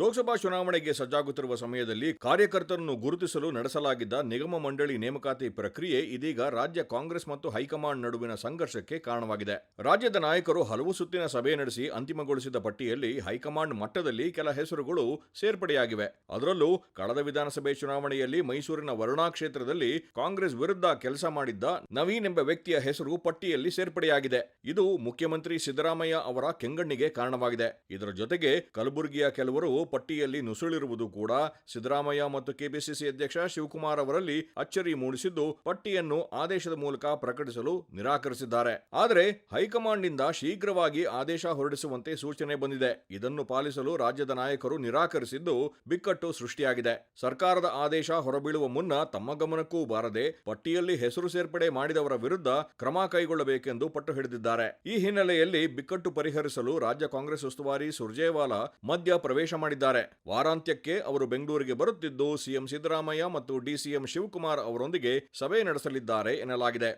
ಲೋಕಸಭಾ ಚುನಾವಣೆಗೆ ಸಜ್ಜಾಗುತ್ತಿರುವ ಸಮಯದಲ್ಲಿ ಕಾರ್ಯಕರ್ತರನ್ನು ಗುರುತಿಸಲು ನಡೆಸಲಾಗಿದ್ದ ನಿಗಮ ಮಂಡಳಿ ನೇಮಕಾತಿ ಪ್ರಕ್ರಿಯೆ ಇದೀಗ ರಾಜ್ಯ ಕಾಂಗ್ರೆಸ್ ಮತ್ತು ಹೈಕಮಾಂಡ್ ನಡುವಿನ ಸಂಘರ್ಷಕ್ಕೆ ಕಾರಣವಾಗಿದೆ. ರಾಜ್ಯದ ನಾಯಕರು ಹಲವು ಸುತ್ತಿನ ಸಭೆ ನಡೆಸಿ ಅಂತಿಮಗೊಳಿಸಿದ ಪಟ್ಟಿಯಲ್ಲಿ ಹೈಕಮಾಂಡ್ ಮಟ್ಟದಲ್ಲಿ ಕೆಲ ಹೆಸರುಗಳು ಸೇರ್ಪಡೆಯಾಗಿವೆ. ಅದರಲ್ಲೂ ಕಳೆದ ವಿಧಾನಸಭೆ ಚುನಾವಣೆಯಲ್ಲಿ ಮೈಸೂರಿನ ವರುಣಾ ಕ್ಷೇತ್ರದಲ್ಲಿ ಕಾಂಗ್ರೆಸ್ ವಿರುದ್ಧ ಕೆಲಸ ಮಾಡಿದ್ದ ನವೀನ್ ಎಂಬ ವ್ಯಕ್ತಿಯ ಹೆಸರು ಪಟ್ಟಿಯಲ್ಲಿ ಸೇರ್ಪಡೆಯಾಗಿದೆ. ಇದು ಮುಖ್ಯಮಂತ್ರಿ ಸಿದ್ದರಾಮಯ್ಯ ಅವರ ಕೆಂಗಣ್ಣಿಗೆ ಕಾರಣವಾಗಿದೆ. ಇದರ ಜೊತೆಗೆ ಕಲಬುರಗಿಯ ಕೆಲವರು ಪಟ್ಟಿಯಲ್ಲಿ ನುಸುಳಿರುವುದು ಕೂಡ ಸಿದ್ದರಾಮಯ್ಯ ಮತ್ತು ಕೆಪಿಸಿಸಿ ಅಧ್ಯಕ್ಷ ಶಿವಕುಮಾರ್ ಅವರಲ್ಲಿ ಅಚ್ಚರಿ ಮೂಡಿಸಿದ್ದು ಪಟ್ಟಿಯನ್ನು ಆದೇಶದ ಮೂಲಕ ಪ್ರಕಟಿಸಲು ನಿರಾಕರಿಸಿದ್ದಾರೆ. ಆದರೆ ಹೈಕಮಾಂಡ್ನಿಂದ ಶೀಘ್ರವಾಗಿ ಆದೇಶ ಹೊರಡಿಸುವಂತೆ ಸೂಚನೆ ಬಂದಿದೆ. ಇದನ್ನು ಪಾಲಿಸಲು ರಾಜ್ಯದ ನಾಯಕರು ನಿರಾಕರಿಸಿದ್ದು ಬಿಕ್ಕಟ್ಟು ಸೃಷ್ಟಿಯಾಗಿದೆ. ಸರ್ಕಾರದ ಆದೇಶ ಹೊರಬೀಳುವ ಮುನ್ನ ತಮ್ಮ ಗಮನಕ್ಕೂ ಬಾರದೆ ಪಟ್ಟಿಯಲ್ಲಿ ಹೆಸರು ಸೇರ್ಪಡೆ ಮಾಡಿದವರ ವಿರುದ್ಧ ಕ್ರಮ ಕೈಗೊಳ್ಳಬೇಕೆಂದು ಪಟ್ಟು ಹಿಡಿದಿದ್ದಾರೆ. ಈ ಹಿನ್ನೆಲೆಯಲ್ಲಿ ಬಿಕ್ಕಟ್ಟು ಪರಿಹರಿಸಲು ರಾಜ್ಯ ಕಾಂಗ್ರೆಸ್ ಉಸ್ತುವಾರಿ ಸುರ್ಜೇವಾಲಾ ಮಧ್ಯ ಪ್ರವೇಶ ಮಾಡಿದ್ದಾರೆ. ವಾರಾಂತ್ಯಕ್ಕೆ ಅವರು ಬೆಂಗಳೂರಿಗೆ ಬರುತ್ತಿದ್ದು ಸಿಎಂ ಸಿದ್ದರಾಮಯ್ಯ ಮತ್ತು ಡಿಸಿಎಂ ಶಿವಕುಮಾರ್ ಅವರೊಂದಿಗೆ ಸಭೆ ನಡೆಸಲಿದ್ದಾರೆ ಎನ್ನಲಾಗಿದೆ.